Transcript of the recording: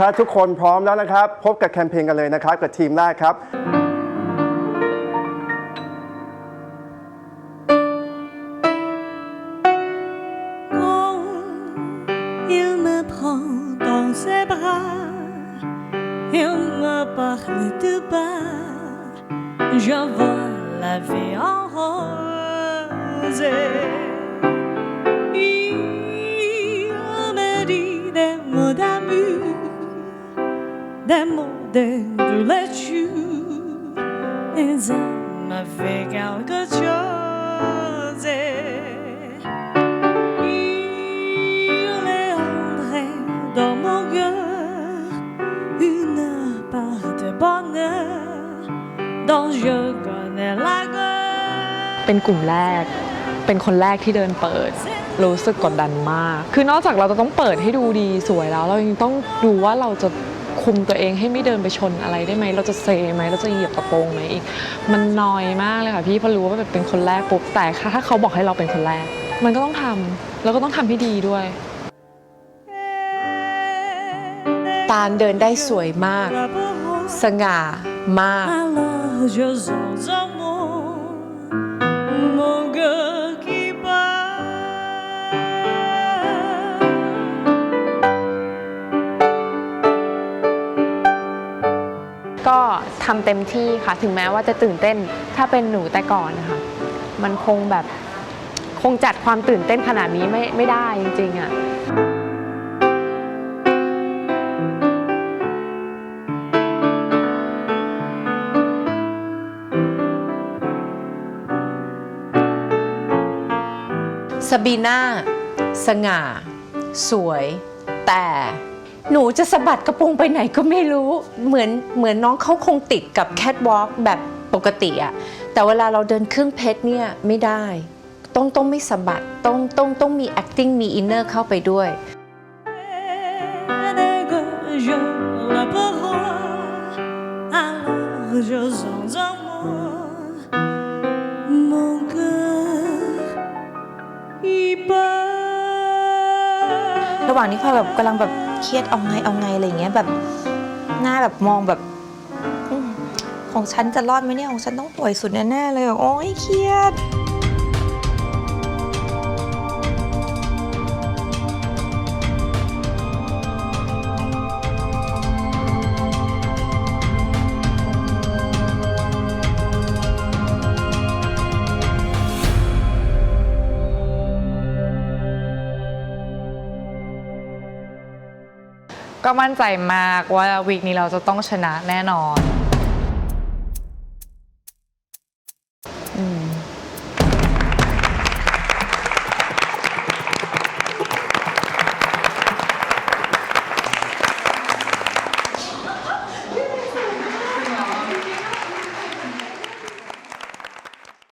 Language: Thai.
ถ้าทุกคนพร้อมแล้วนะครับ พบกับแคมเปญกันเลยนะครับ กับทีมแรกครับ Quand il me prend dans ses bras, il me parle tout bas, je vois la vie en rose. Des mots de doulouture, et ça me fait quelque chose. Il est entré dans mon cœur une part de bonheur dont je connais la gueule. เป็นกลุ่มแรก เป็นคนแรกที่เดินเปิด รู้สึกกดดันมาก คือนอกจากเราจะต้องเปิดให้ดูดีสวยแล้ว เรายังต้องดูว่าเราจะ คุมตัวเองให้ไม่เดินไปชนอะไรได้ไหม เราจะเซไหมเราจะเหยียบกระโปรงไหมอีก มันนอยมากเลยค่ะพี่เพราะรู้ว่าแบบเป็นคนแรกปุ๊บแต่ถ้าเขาบอกให้เราเป็นคนแรก มันก็ต้องทำแล้วก็ต้องทำให้ดีด้วย ตาลเดินได้สวยมาก สง่ามาก ก็ทำเต็มที่ค่ะ ถึงแม้ว่าจะตื่นเต้นถ้าเป็นหนูแต่ก่อนนะคะมันคงแบบคงจัดความตื่นเต้นขนาดนี้ไม่ไม่ได้จริงๆอะ่ะสบีน่าสง่า สวย แต่ หนูจะสะบัดกระโปรงไปไหนก็ไม่รู้ เหมือนเหมือนน้องเขาคงติดกับแคทวอล์กแบบปกติอะแต่เวลาเราเดินเครื่องเพชรเนี่ยไม่ได้ ต้องต้องไม่สะบัดต้องต้องต้องมี acting มี inner เข้าไปด้วย Mon cœur qui bat. ระหว่างนี้พอแบบกำลังแบบเครียดเอาไงเอาไงอะไรอย่างเงี้ยแบบหน้าแบบมองแบบของฉันจะรอดไหมเนี่ยของฉันต้องป่วยสุดแน่ๆเลยโอ้ยเครียด ก็มั่นใจมากว่าวีคนี้เราจะต้องชนะแน่นอน อืม